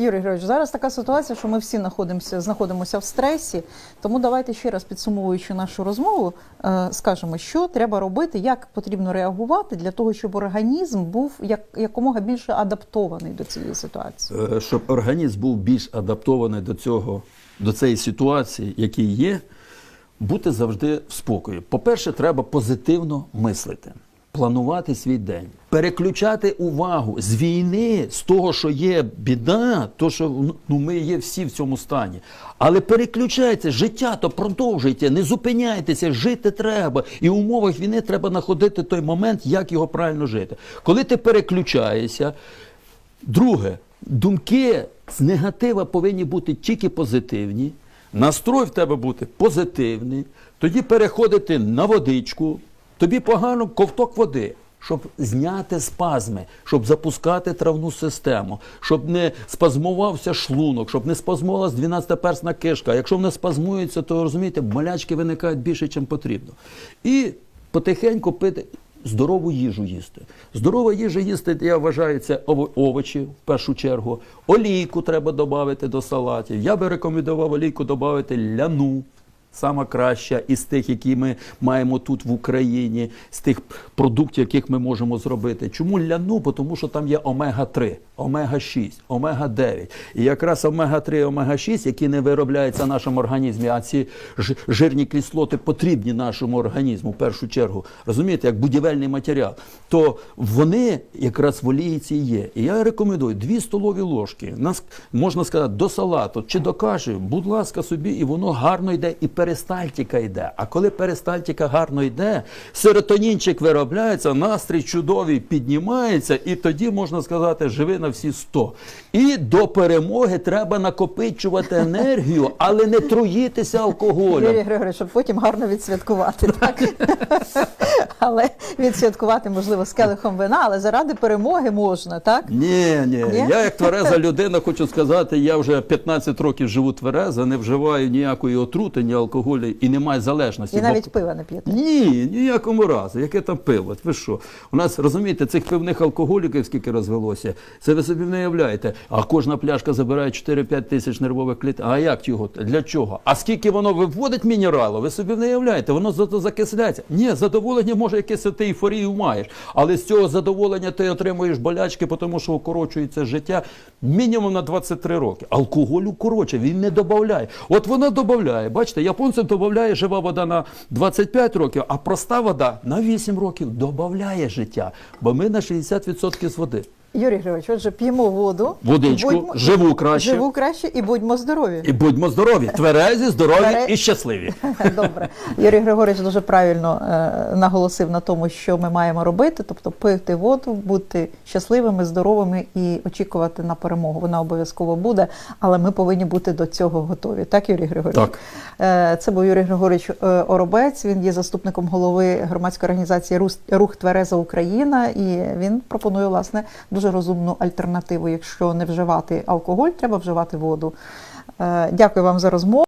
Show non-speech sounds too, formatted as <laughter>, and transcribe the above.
Юрій Григорович, зараз така ситуація, що ми всі знаходимося, в стресі. Тому давайте ще раз підсумовуючи нашу розмову, е, скажемо, що треба робити, як потрібно реагувати для того, щоб організм був як якомога більше адаптований до цієї ситуації. Е, щоб організм був більш адаптований до цього, до цієї ситуації, які є, бути завжди в спокої. По-перше, треба позитивно мислити, планувати свій день, переключати увагу з війни, з того, що є біда, то що ну, ми є всі в цьому стані. Але переключайте, життя то продовжуйте, не зупиняйтеся, жити треба. І в умовах війни треба знаходити той момент, як його правильно жити. Коли ти переключаєшся, Друге, думки з негатива повинні бути тільки позитивні. Настрой в тебе бути позитивний. Тоді переходити на водичку. Тобі погано ковток води, щоб зняти спазми, щоб запускати травну систему, щоб не спазмувався шлунок, щоб не спазмувалась 12-персна кишка. Якщо не спазмується, то розумієте, болячки виникають більше, ніж потрібно. І потихеньку пити здорову їжу їсти. Здорова їжа їсти, я вважаю, це овочі в першу чергу. Олійку треба додати до салатів. Я би рекомендував олійку додати ляну. Сама краща із тих, які ми маємо тут в Україні, з тих продуктів, яких ми можемо зробити. Чому ляну? Тому що там є омега-3, омега-6, омега-9. І якраз омега-3, омега-6, які не виробляються в нашому організмі, а ці жирні кислоти потрібні нашому організму в першу чергу. Розумієте, як будівельний матеріал, то вони якраз в олійці є. І я рекомендую 2 столові ложки. Нас можна сказати до салату чи до каші, будь ласка, собі, і воно гарно йде, і перистальтика йде. А коли перистальтика гарно йде, серотонінчик виробляється, настрій чудовий піднімається, і тоді можна сказати, живи на всі 100. І до перемоги треба накопичувати енергію, але не труїтися алкоголем. Юрій Григорович, щоб потім гарно відсвяткувати, так? але відсвяткувати, можливо, з келихом вина, але заради перемоги можна, так? Ні, ні, Ні? Я як твереза людина хочу сказати, я вже 15 років живу тверезо, не вживаю ніякої отрути, ні алкоголю і немає залежності. І Бо- навіть пива не п'єте. Ні, ніякому разу. Яке там пиво? Ви що? У нас розумієте, цих пивних алкоголіків скільки розвелося, це ви собі не уявляєте. А кожна пляшка забирає 4-5 тисяч нервових клітин. А як його? Для чого? А скільки воно виводить мінералу, ви собі не уявляєте, воно зато закисляється. Ні, задоволення може якесь ти ейфорію маєш, але з цього задоволення ти отримуєш болячки, тому що укорочується життя мінімум на 23 роки. Алкоголь укорочує, він не додає. От вона додає. Бачите, японцям додає жива вода на 25 років, а проста вода на 8 років додає життя. Бо ми на 60% з води. Юрій Григорович, отже, п'ємо воду. Водичку, будьмо- живу краще. Живу краще і будьмо здорові. І будьмо здорові, тверезі, здорові Твере- і щасливі. <laughs> Добре. Юрій Григорович дуже правильно е, наголосив на тому, що ми маємо робити, тобто пити воду, бути щасливими, здоровими і очікувати на перемогу. Вона обов'язково буде, але ми повинні бути до цього готові. Так, Юрій Григорович? Так. Е, Це був Юрій Григорович е, Оробець. Він є заступником голови громадської організації «Рус- Рух Твереза Україна, і він пропонує власне дуже розумну альтернативу. Якщо не вживати алкоголь, треба вживати воду. Е, Дякую вам за розмову.